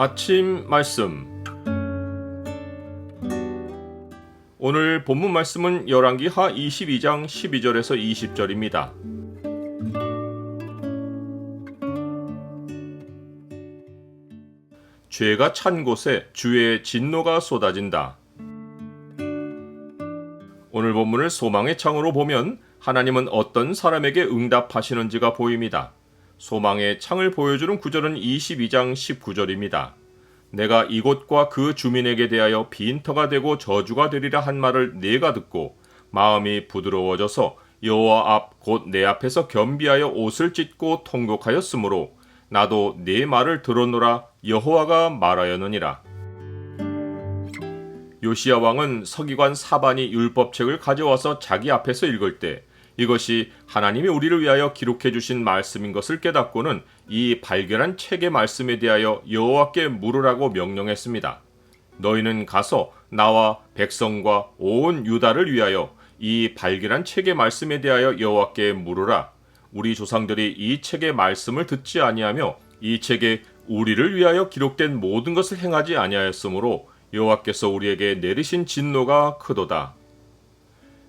아침 말씀 오늘 본문 말씀은 열왕기하 22장 12절에서 20절입니다. 죄가 찬 곳에 주의 진노가 쏟아진다. 오늘 본문을 소망의 창으로 보면 하나님은 어떤 사람에게 응답하시는지가 보입니다. 소망의 창을 보여주는 구절은 22장 19절입니다. 내가 이곳과 그 주민에게 대하여 빈터가 되고 저주가 되리라 한 말을 내가 듣고 마음이 부드러워져서 여호와 앞 곧 내 앞에서 겸비하여 옷을 찢고 통곡하였으므로 나도 네 말을 들었노라 여호와가 말하였느니라. 요시야 왕은 서기관 사반이 율법책을 가져와서 자기 앞에서 읽을 때 이것이 하나님이 우리를 위하여 기록해 주신 말씀인 것을 깨닫고는 이 발견한 책의 말씀에 대하여 여호와께 물으라고 명령했습니다. 너희는 가서 나와 백성과 온 유다를 위하여 이 발견한 책의 말씀에 대하여 여호와께 물으라. 우리 조상들이 이 책의 말씀을 듣지 아니하며 이 책에 우리를 위하여 기록된 모든 것을 행하지 아니하였으므로 여호와께서 우리에게 내리신 진노가 크도다.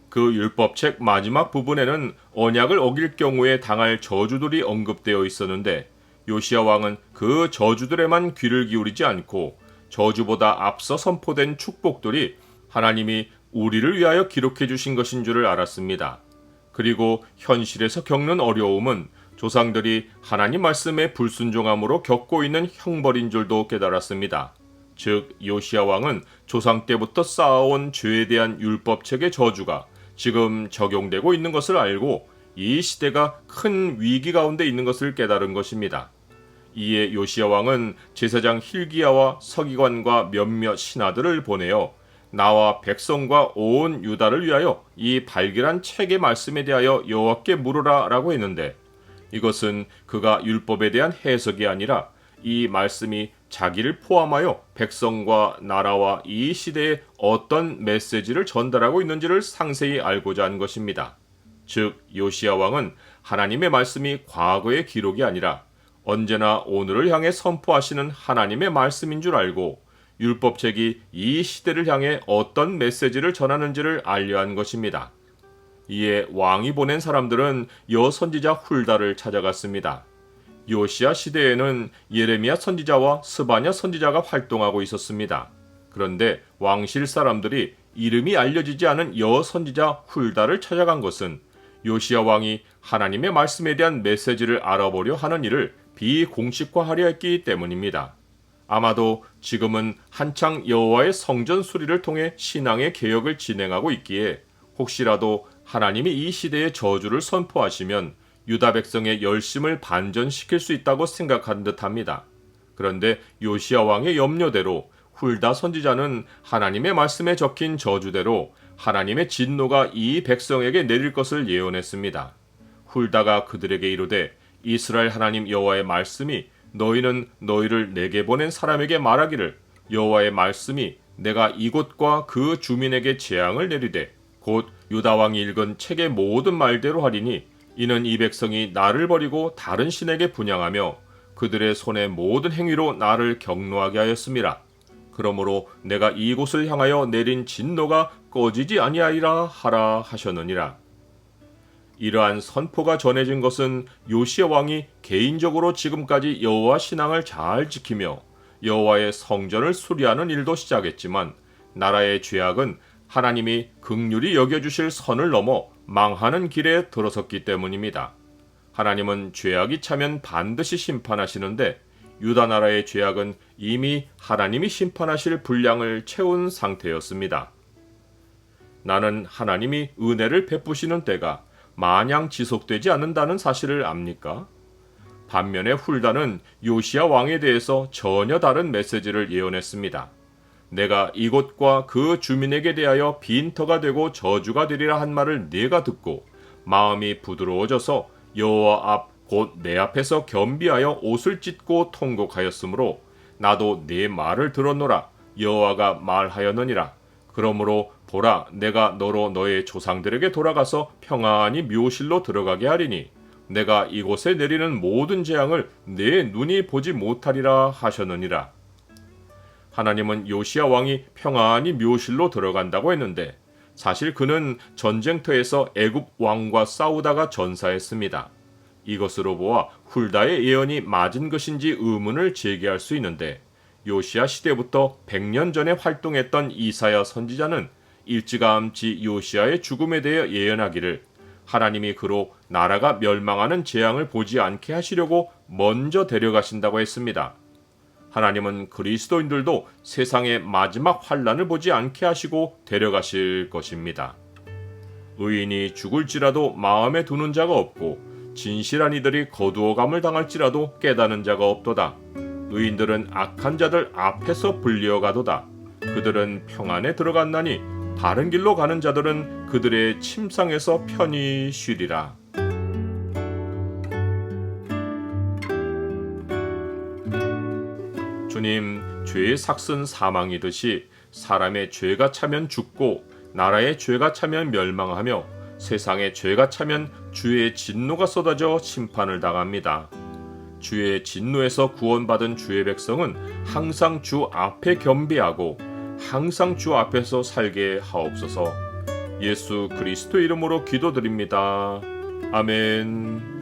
그 율법책 마지막 부분에는 언약을 어길 경우에 당할 저주들이 언급되어 있었는데 요시야 왕은 그 저주들에만 귀를 기울이지 않고 저주보다 앞서 선포된 축복들이 하나님이 우리를 위하여 기록해 주신 것인 줄을 알았습니다. 그리고 현실에서 겪는 어려움은 조상들이 하나님 말씀에 불순종함으로 겪고 있는 형벌인 줄도 깨달았습니다. 즉 요시야 왕은 조상 때부터 쌓아온 죄에 대한 율법책의 저주가 지금 적용되고 있는 것을 알고 이 시대가 큰 위기 가운데 있는 것을 깨달은 것입니다. 이에 요시야 왕은 제사장 힐기야와 서기관과 몇몇 신하들을 보내어 나와 백성과 온 유다를 위하여 이 발견한 책의 말씀에 대하여 여호와께 물으라라고 했는데 이것은 그가 율법에 대한 해석이 아니라 이 말씀이 자기를 포함하여 백성과 나라와 이 시대에 어떤 메시지를 전달하고 있는지를 상세히 알고자 한 것입니다. 즉 요시야 왕은 하나님의 말씀이 과거의 기록이 아니라 언제나 오늘을 향해 선포하시는 하나님의 말씀인 줄 알고 율법책이 이 시대를 향해 어떤 메시지를 전하는지를 알려 한 것입니다. 이에 왕이 보낸 사람들은 여선지자 훌다를 찾아갔습니다. 요시아 시대에는 예레미야 선지자와 스바냐 선지자가 활동하고 있었습니다. 그런데 왕실 사람들이 이름이 알려지지 않은 여 선지자 훌다를 찾아간 것은 요시아 왕이 하나님의 말씀에 대한 메시지를 알아보려 하는 일을 비공식화하려 했기 때문입니다. 아마도 지금은 한창 여호와의 성전 수리를 통해 신앙의 개혁을 진행하고 있기에 혹시라도 하나님이 이 시대의 저주를 선포하시면 유다 백성의 열심을 반전시킬 수 있다고 생각한 듯합니다. 그런데 요시야 왕의 염려대로 훌다 선지자는 하나님의 말씀에 적힌 저주대로 하나님의 진노가 이 백성에게 내릴 것을 예언했습니다. 훌다가 그들에게 이르되 이스라엘 하나님 여호와의 말씀이 너희는 너희를 내게 보낸 사람에게 말하기를 여호와의 말씀이 내가 이곳과 그 주민에게 재앙을 내리되 곧 유다 왕이 읽은 책의 모든 말대로 하리니 이는 이 백성이 나를 버리고 다른 신에게 분양하며 그들의 손의 모든 행위로 나를 경노하게 하였음이라. 그러므로 내가 이곳을 향하여 내린 진노가 꺼지지 아니하리라 하라 하셨느니라. 이러한 선포가 전해진 것은 요시아 왕이 개인적으로 지금까지 여호와 신앙을 잘 지키며 여호와의 성전을 수리하는 일도 시작했지만 나라의 죄악은 하나님이 극률이 여겨주실 선을 넘어 망하는 길에 들어섰기 때문입니다. 하나님은 죄악이 차면 반드시 심판하시는데 유다 나라의 죄악은 이미 하나님이 심판하실 분량을 채운 상태였습니다. 나는 하나님이 은혜를 베푸시는 때가 마냥 지속되지 않는다는 사실을 압니까? 반면에 훌다는 요시아 왕에 대해서 전혀 다른 메시지를 예언했습니다. 내가 이곳과 그 주민에게 대하여 빈터가 되고 저주가 되리라 한 말을 내가 듣고 마음이 부드러워져서 여호와 앞 곧 내 앞에서 겸비하여 옷을 찢고 통곡하였으므로 나도 네 말을 들었노라. 여호와가 말하였느니라. 그러므로 보라 내가 너로 너의 조상들에게 돌아가서 평안히 묘실로 들어가게 하리니 내가 이곳에 내리는 모든 재앙을 내 눈이 보지 못하리라 하셨느니라 하나님은 요시야 왕이 평안히 묘실로 들어간다고 했는데 사실 그는 전쟁터에서 애굽 왕과 싸우다가 전사했습니다. 이것으로 보아 훌다의 예언이 맞은 것인지 의문을 제기할 수 있는데 요시야 시대부터 100년 전에 활동했던 이사야 선지자는 일찌감치 요시야의 죽음에 대해 예언하기를 하나님이 그로 나라가 멸망하는 재앙을 보지 않게 하시려고 먼저 데려가신다고 했습니다. 하나님은 그리스도인들도 세상의 마지막 환란을 보지 않게 하시고 데려가실 것입니다. 의인이 죽을지라도 마음에 두는 자가 없고 진실한 이들이 거두어감을 당할지라도 깨닫는 자가 없도다. 의인들은 악한 자들 앞에서 불려가도다. 그들은 평안에 들어갔나니 바른 길로 가는 자들은 그들의 침상에서 편히 쉬리라. 주님, 죄의 삭슨 사망이듯이 사람의 죄가 차면 죽고 나라의 죄가 차면 멸망하며 세상의 죄가 차면 주의 진노가 쏟아져 심판을 당합니다. 주의 진노에서 구원받은 주의 백성은 항상 주 앞에 겸비하고 항상 주 앞에서 살게 하옵소서. 예수 그리스도 이름으로 기도드립니다. 아멘.